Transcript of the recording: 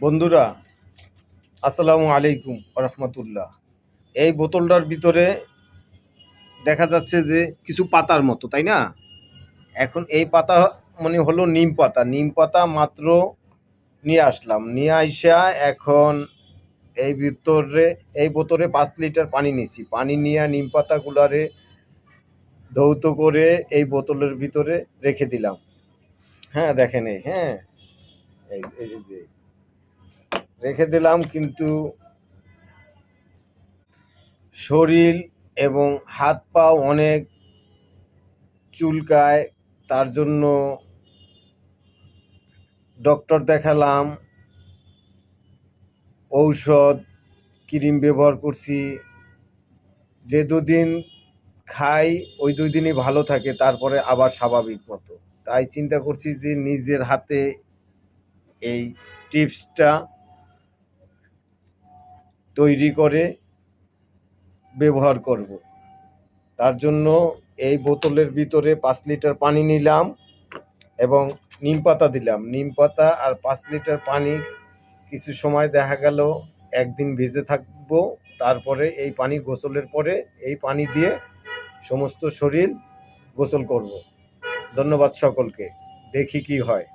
বন্ধুরা, আসসালামু আলাইকুম রহমতুল্লাহ এই বোতলটার ভিতরে দেখা যাচ্ছে যে কিছু পাতার মতো, তাই না? এখন এই পাতা মানে হলো নিম পাতা। নিম পাতা মাত্র নিয়ে আসলাম। নিয়ে আইসা এখন এই ভিতরে, এই বোতলে পাঁচ লিটার পানি নিছি পানি নিয়ে নিম পাতাগুলারে ধৌত করে এই বোতলের ভিতরে রেখে দিলাম। হ্যাঁ দেখেন এই হ্যাঁ। এই এই যে রেখে দিলাম, কিন্তু শরীর এবং হাত পা অনেক চুলকায়, তার জন্য ডক্টর দেখালাম, ঔষধ, ক্রিম ব্যবহার করছি। যে দুদিন খাই, ওই দুই দিনই ভালো থাকে, তারপরে আবার স্বাভাবিক মতো। তাই চিন্তা করছি যে নিজের হাতে এই টিপসটা তৈরি করে ব্যবহার করব। তার জন্য এই বোতলের ভিতরে পাঁচ লিটার পানি নিলাম এবং নিম পাতা দিলাম। নিম পাতা আর পাঁচ লিটার পানি কিছু সময় দেখা গেল, একদিন ভিজে থাকব, তারপরে এই পানি গোসলের পরে এই পানি দিয়ে সমস্ত শরীর গোসল করব। ধন্যবাদ সকলকে। দেখি কি হয়।